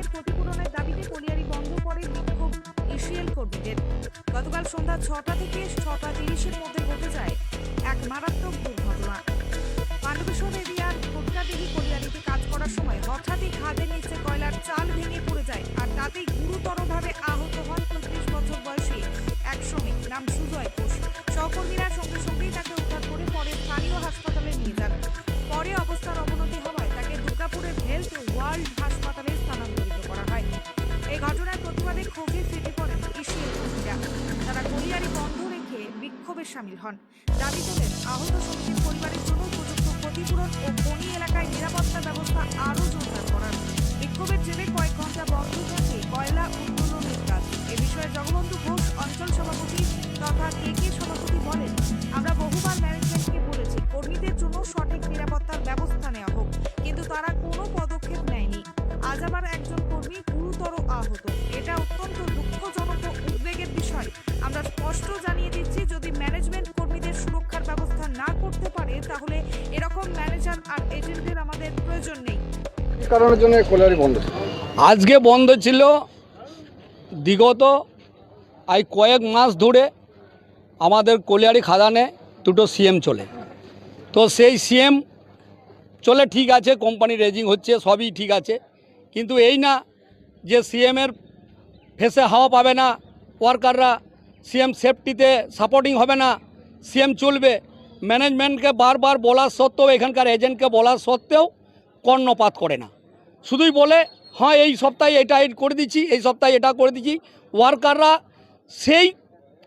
শ্রমিকের ক্ষতিপূরণের দাবিতে কলিয়ারি বন্ধ করে বিক্ষোভ এশিয়াল কর্মীদের। গতকাল সন্ধ্যা ছটা থেকে ছটা তিরিশের মধ্যে ঘটে যায় এক মারাত্মক দুর্ঘটনা। পাণ্ডবেশ্বর এরিয়ার ভোটকাদেহী কলিয়ারিতে কাজ করার সময় হঠাৎই খাদের নিচে কয়লার চাল ভেঙে পড়ে যায় আর তাতেই গুরুতরভাবে আহত হন বিক্ষোভে সামিল হন। দাবি তোলেন, আহত শ্রমিকের পরিবারের জন্য উপযুক্ত ক্ষতিপূরণ ও বনি এলাকায় নিরাপত্তা ব্যবস্থা আরও জোরদার করার। বিক্ষোভের জেরে কয়েক ঘণ্টা বন্ধ থাকে কয়লা উত্তোলনের কাজ। এ বিষয়ে জগবন্ধু ঘোষ, অঞ্চল সভাপতি তথা কে কে সভাপতি বলেন, আমরা বহুবার ম্যানেজমেন্টকে বলেছি, কর্মীদের জন্য সঠিক নিরাপত্তার ব্যবস্থা নেওয়া আমরা স্পষ্ট জানিয়ে দিচ্ছি যদি ম্যানেজমেন্ট কর্মীদের সুরক্ষার ব্যবস্থা না করতে পারে তাহলে এরকম ম্যানেজার আর এজেন্টদের আমাদের প্রয়োজন নেই। কারণের জন্য কোলারি বন্ধ আজকে বন্ধ ছিল বিগত এই কয়েক মাস ধরে আমাদের কলিয়ারি খাদানে দুটো সিএম চলে। তো সেই সিএম চলে ঠিক আছে কোম্পানি রেজিং হচ্ছে সবই ঠিক আছে। কিন্তু এই না যে সিএমের ফেসে হাওয়া পাবে না ওয়ার্কাররা সিএম সেফটিতে সাপোর্টিং হবে না সিএম চলবে। ম্যানেজমেন্টকে বারবার বলার সত্ত্বেও, এখানকার এজেন্টকে বলার সত্ত্বেও কর্ণপাত করে না। শুধুই বলে হ্যাঁ এই সপ্তাহে এটা করে দিচ্ছি, এই সপ্তাহে এটা করে দিচ্ছি। ওয়ার্কাররা সেই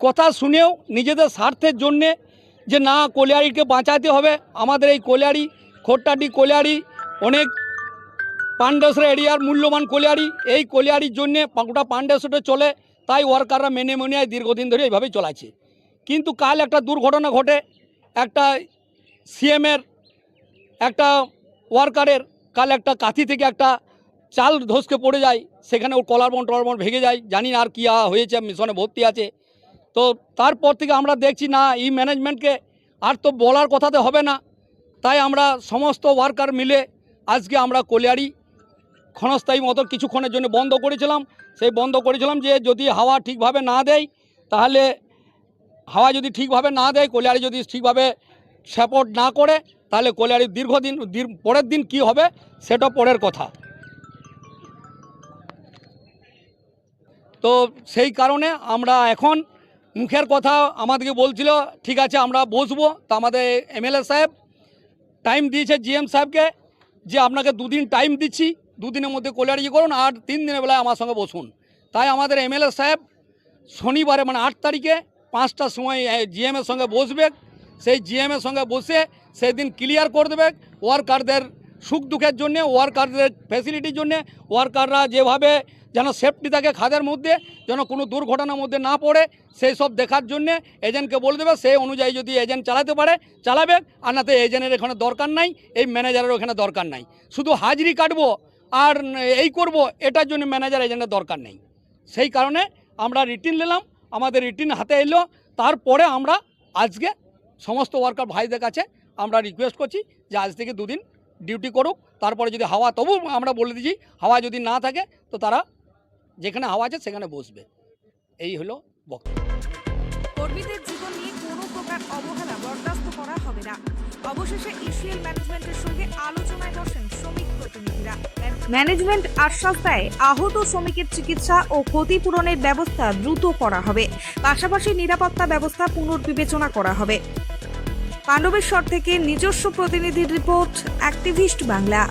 কথা শুনেও নিজেদের স্বার্থের জন্যে যে, না, কলিয়ারিকে বাঁচাতে হবে। আমাদের এই কলিয়ারি, খোট্টাটি কলিয়ারি, অনেক পাণ্ডেশ্বর এরিয়ার মূল্যবান কলিয়ারি, এই কলিয়ারির জন্যে গোটা পাণ্ডেশ্বরে চলে। তাই ওয়ার্কাররা মেনে মনে দীর্ঘদিন ধরে এইভাবেই চলাচ্ছে। কিন্তু কাল একটা দুর্ঘটনা ঘটে, একটা সিএমের, একটা ওয়ার্কারের, কাল একটা কাঁথি থেকে একটা চাল ধসকে পড়ে যায়, সেখানে ওর কলারবন টলারবন ভেঙে যায়, জানি না আর কী হয়েছে, মিশনে ভর্তি আছে। তো তারপর থেকে আমরা দেখছি, না, এই ম্যানেজমেন্টকে আর তো বলার কথাতে হবে না। তাই আমরা সমস্ত ওয়ার্কার মিলে আজকে আমরা কলিয়ারি ক্ষণস্থায়ী মতো কিছুক্ষণের জন্য বন্ধ করেছিলাম। সেই বন্ধ করেছিলাম যে যদি হাওয়া ঠিকভাবে না দেয়, তাহলে হাওয়া যদি ঠিকভাবে না দেয় কলিয়ারি যদি ঠিকভাবে সাপোর্ট না করে, তাহলে কলিয়ারির দীর্ঘদিন পরের দিন কি হবে, সেটা পরের কথা। তো সেই কারণে আমরা এখন মুখের কথা আমাদেরকে বলছিল, ঠিক আছে, আমরা বসবো। তো আমাদের এমএলএ সাহেব টাইম দিয়েছে জিএম সাহেবকে, যে আপনাকে দুদিন টাইম দিচ্ছি। দুদিনের মধ্যে কলিয়ারি ইয়ে করুন আর তিন দিনের বেলায় আমার সঙ্গে বসুন। তাই আমাদের এমএলএ সাহেব শনিবারে মানে আট তারিখে পাঁচটার সময় জিএমের সঙ্গে বসবে। সেই জিএমের সঙ্গে বসে সেই দিন ক্লিয়ার করে দেবে ওয়ার্কারদের সুখ দুঃখের জন্যে ওয়ার্কারদের ফ্যাসিলিটির জন্যে ওয়ার্কাররা যেভাবে যেন সেফটি থাকে খাদের মধ্যে, যেন কোনো দুর্ঘটনার মধ্যে না পড়ে, সেই সব দেখার জন্যে এজেন্টকে বলে দেবে। সেই অনুযায়ী যদি এজেন্ট চালাতে পারে, চালাবে। আর না তো এজেন্টের এখানে দরকার নাই, এই ম্যানেজারের ওখানে দরকার নাই। শুধু হাজিরি কাটবো আর এই করব, এটার জন্য ম্যানেজার এজেন্টের দরকার নেই। সেই কারণে আমরা রিটিন নিলাম, আমাদের রিটিন হাতে এলো, তারপরে আমরা আজকে সমস্ত ওয়ার্কার ভাইদের কাছে আমরা রিকোয়েস্ট করছি যে আজ থেকে দুদিন ডিউটি করুক, তারপরে যদি হাওয়া তবু আমরা বলে দিচ্ছি হাওয়া যদি না থাকে, তো তারা যেখানে হাওয়া আছে সেখানে বসবে। এই হলো বক্তব্য। কর্মীদের জীবন নিয়ে কোনো প্রকার অবহেলা বরদাস্ত করা হবে না। অবশেষে ইসিএল ম্যানেজমেন্টের সঙ্গে আলোচনায় বসেন শ্রমিক প্রতিনিধিরা। ম্যানেজমেন্ট আশ্বাস দেয় আহত শ্রমিকের চিকিৎসা ও ক্ষতিপূরণের ব্যবস্থা দ্রুত করা হবে। পাশাপাশি নিরাপত্তা ব্যবস্থা পুনর্বিবেচনা করা হবে। পাণ্ডবেশ্বর থেকে নিজস্ব প্রতিনিধির রিপোর্ট, অ্যাক্টিভিস্ট বাংলা।